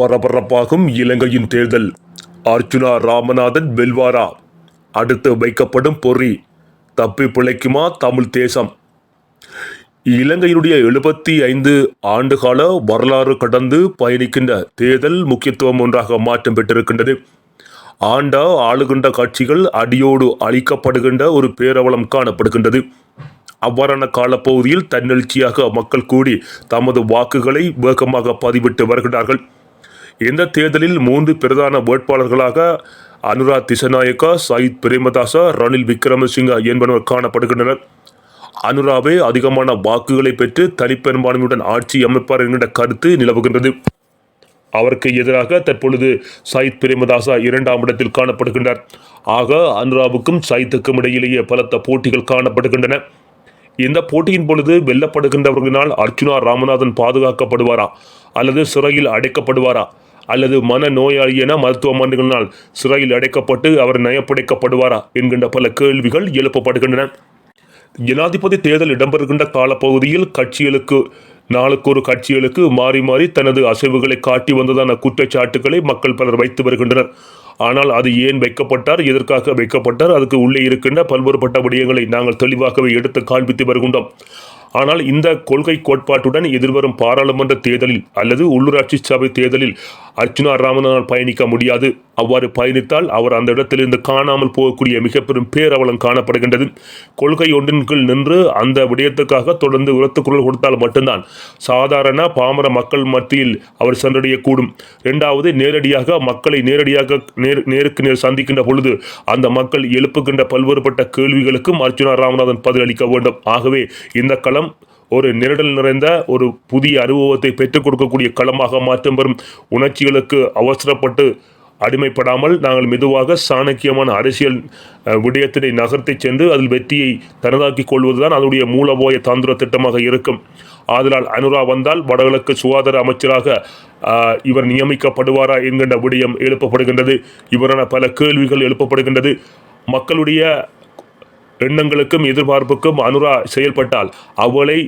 பரபரப்பாகும் இலங்கையின் தேர்தல். அர்ச்சுனா ராமநாதன் வெல்வாரா. அடுத்து வைக்கப்படும் பொறி. தப்பி பிழைக்குமா தமிழ் தேசம். இலங்கையினுடைய எழுபத்தி ஐந்து ஆண்டுகால வரலாறு கடந்து பயணிக்கின்ற தேர்தல் முக்கியத்துவம் ஒன்றாக மாற்றம் பெற்றிருக்கின்றது. ஆண்ட ஆளுகின்ற கட்சிகள் அடியோடு அழிக்கப்படுகின்ற ஒரு பேரவலம் காணப்படுகின்றது. அவ்வாறான காலப்பகுதியில் தன்னெழுச்சியாக மக்கள் கூடி தமது வாக்குகளை வேகமாக பதிவிட்டு வருகிறார்கள். இந்த தேர்தலில் மூன்று பிரதான வேட்பாளர்களாக அனுரா திசநாயக்கா சயித் பிரேமதாசா ரணில் விக்ரமசிங்கா என்பனவர் காணப்படுகின்றனர். அனுராவே அதிகமான வாக்குகளை பெற்று தனிப்பெரும்பான்மையுடன் ஆட்சி அமைப்பார் என்கின்ற கருத்து நிலவுகின்றது. அவருக்கு எதிராக தற்பொழுது சயித் பிரேமதாசா இரண்டாம் இடத்தில் காணப்படுகின்றார். ஆக அனுராவுக்கும் சயித்துக்கும் இடையிலேயே பலத்த போட்டிகள் காணப்படுகின்றன. இந்த போட்டியின் பொழுது வெல்லப்படுகின்றவர்களினால் அர்ச்சுனா ராமநாதன் பாதுகாக்கப்படுவாரா அல்லது சிறையில் அடைக்கப்படுவாரா அல்லது மன நோயாளி என மருத்துவமனைகளினால் சிறையில் அடைக்கப்பட்டு அவர் நயப்படைக்கப்படுவாரா என்கின்ற பல கேள்விகள் எழுப்பப்படுகின்றன. ஜனாதிபதி தேர்தல் இடம்பெறுகின்ற காலப்பகுதியில் கட்சிகளுக்கு நாளுக்கு ஒரு கட்சிகளுக்கு மாறி மாறி தனது அசைவுகளை காட்டி வந்ததான குற்றச்சாட்டுகளை மக்கள் பலர் வைத்து வருகின்றனர். ஆனால் அது ஏன் வைக்கப்பட்டார் எதற்காக வைக்கப்பட்டார் அதுக்கு உள்ளே இருக்கின்ற பல்வேறுபட்ட விடயங்களை நாங்கள் தெளிவாகவே எடுத்து காண்பித்து வருகின்றோம். ஆனால் இந்த கொள்கை கோட்பாட்டுடன் எதிர்வரும் பாராளுமன்ற தேர்தலில் அல்லது உள்ளூராட்சி சபை தேர்தலில் அர்ச்சுனா ராமநாதன் பயணிக்க முடியாது. அவ்வாறு பயணித்தால் அவர் அந்த இடத்திலிருந்து காணாமல் போகக்கூடிய மிக பெரும் பேரவலம் காணப்படுகின்றது. கொள்கை ஒன்றின் கீழ் நின்று அந்த விடயத்துக்காக தொடர்ந்து உரத்து குரல் கொடுத்தால் மட்டும்தான் சாதாரண பாமர மக்கள் மத்தியில் அவர் சென்றடையக்கூடும். இரண்டாவது நேரடியாக மக்களை நேரடியாக நேர் நேருக்கு நேர் சந்திக்கின்ற பொழுது அந்த மக்கள் எழுப்புகின்ற பல்வேறுபட்ட கேள்விகளுக்கும் அர்ஜுனா ராமநாதன் பதிலளிக்க வேண்டும். ஆகவே இந்த களம் ஒரு நிரடல் நிறைந்த ஒரு புதிய அனுபவத்தை பெற்றுக் கொடுக்கக்கூடிய களமாக மாற்றம் பெறும். உணர்ச்சிகளுக்கு அவசரப்பட்டு அடிமைப்படாமல் நாங்கள் மெதுவாக சாணக்கியமான அரசியல் விடயத்தினை நகர்த்தி சென்று அதில் வெற்றியை தனதாக்கிக் கொள்வதுதான் அதனுடைய மூலபோய தாந்திர திட்டமாக இருக்கும். ஆதலால் அனுரா வந்தால் வடகிழக்கு சுகாதார அமைச்சராக இவர் நியமிக்கப்படுவாரா என்கின்ற விடயம் எழுப்பப்படுகின்றது. இவரான பல கேள்விகள் எழுப்பப்படுகின்றது. மக்களுடைய எண்ணங்களுக்கும் எதிர்பார்ப்புக்கும் அனுரா செயல்பட்டால் அவளை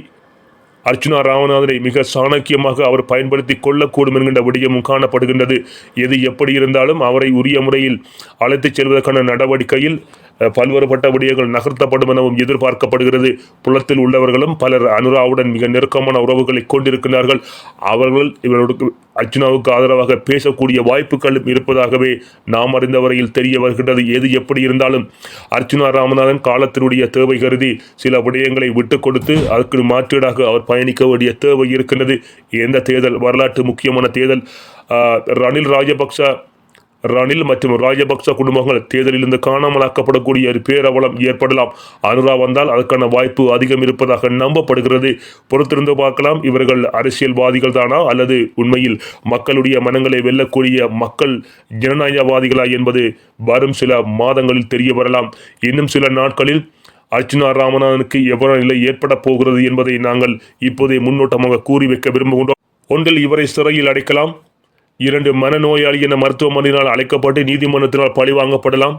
அர்ச்சுனா ராமநாதனை மிக சாணக்கியமாக அவர் பயன்படுத்தி கொள்ளக்கூடும் என்கின்ற விடயமும் காணப்படுகின்றது. எது எப்படி இருந்தாலும் அவரை உரிய முறையில் அழைத்துச் செல்வதற்கான நடவடிக்கையில் பல்வேறுபட்ட விடயங்கள் நகர்த்தப்படும் எனவும் எதிர்பார்க்கப்படுகிறது. புலத்தில் உள்ளவர்களும் பலர் அனுராவுடன் மிக நெருக்கமான உறவுகளை கொண்டிருக்கிறார்கள். அவர்கள் இவர்களுக்கு அர்ஜுனாவுக்கு ஆதரவாக பேசக்கூடிய வாய்ப்புகளும் இருப்பதாகவே நாம் அறிந்த வரையில் தெரிய வருகின்றது. எது எப்படி இருந்தாலும் அர்ச்சுனா ராமநாதன் காலத்தினுடைய தேவை கருதி சில விடயங்களை விட்டு கொடுத்து அதற்கு மாற்றீடாக அவர் பயணிக்க வேண்டிய தேவை இருக்கின்றது. எந்த தேர்தல்? வரலாற்று முக்கியமான தேர்தல். ரணில் ராஜபக்ச ரணில் மற்றும் ராஜபக்ச குடும்பங்கள் தேர்தலிலிருந்து காணாமலாக்கப்படக்கூடிய ஒரு பேரவலம் ஏற்படலாம். அனுரா வந்தால் அதற்கான வாய்ப்பு அதிகம் இருப்பதாக நம்பப்படுகிறது. பொறுத்திருந்து பார்க்கலாம் இவர்கள் அரசியல்வாதிகள் தானா அல்லது உண்மையில் மக்களுடைய மனங்களை வெல்லக்கூடிய மக்கள் ஜனநாயகவாதிகளா என்பது வரும் சில மாதங்களில் தெரிய வரலாம். இன்னும் சில நாட்களில் அர்ச்சுனா ராமநாதனுக்கு எவ்வளவு நிலை ஏற்பட போகிறது என்பதை நாங்கள் இப்போதே முன்னோட்டமாக கூறி வைக்க விரும்புகின்றோம். ஒன்றில் இவரை சிறையில் அடைக்கலாம் இரண்டு மனநோயாளி என மருத்துவமனையினால் அழைக்கப்பட்டு நீதிமன்றத்தினால் பழிவாங்கப்படலாம்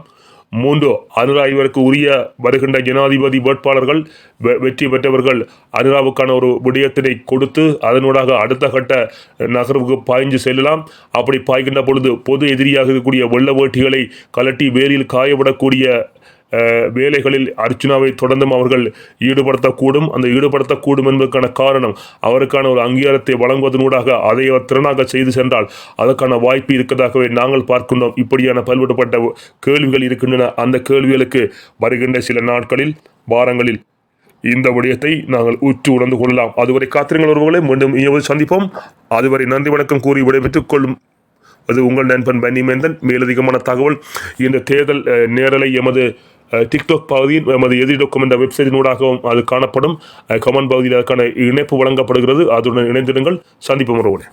மூன்று அனுரா இவருக்கு உரிய வருகின்ற ஜனாதிபதி வேட்பாளர்கள் வெ- வெற்றி பெற்றவர்கள் அனுராவுக்கான ஒரு விடயத்தினை கொடுத்து அதனூடாக அடுத்த கட்ட நகர்வுக்கு பாய்ஞ்சு செல்லலாம். அப்படி பாய்கின்ற பொழுது பொது எதிரியாக இருக்கக்கூடிய வெள்ள வேட்டிகளை கலட்டி வேரில் காயவிடக்கூடிய வேலைகளில் அர்ச்சுனாவை தொடர்ந்தும் அவர்கள் ஈடுபடுத்தக்கூடும். அந்த ஈடுபடுத்தக்கூடும் என்பதற்கான காரணம் அவருக்கான ஒரு அங்கீகாரத்தை வழங்குவதனூடாக அதை அவர் திறனாக செய்து சென்றால் அதற்கான வாய்ப்பு இருக்கதாகவே நாங்கள் பார்க்கின்றோம். இப்படியான பல்வேறுபட்ட கேள்விகள் இருக்கின்றன. அந்த கேள்விகளுக்கு வருகின்ற சில நாட்களில் வாரங்களில் இந்த விடயத்தை நாங்கள் உற்று உணர்ந்து கொள்ளலாம். அதுவரை காத்திரங்கள் ஒருவர்களை. மீண்டும் இனியாவது சந்திப்போம். அதுவரை நன்றி வணக்கம் கூறி விடைபெற்றுக் கொள்ளும் அது உங்கள் நண்பன் பன்னிமேந்தன் மேலதிகமான தகவல் இந்த தேர்தல் நேரலை எமது டிக்டாக் பகுதியில் நமது எதிரி டாக்கும் என்ற வெப்சைட்டினூடாகவும் அது காணப்படும். கமெண்ட் பகுதியில் அதற்கான இணைப்பு வழங்கப்படுகிறது. அதுடன் இணைந்திருங்கள் சந்திப்பு முறையோடு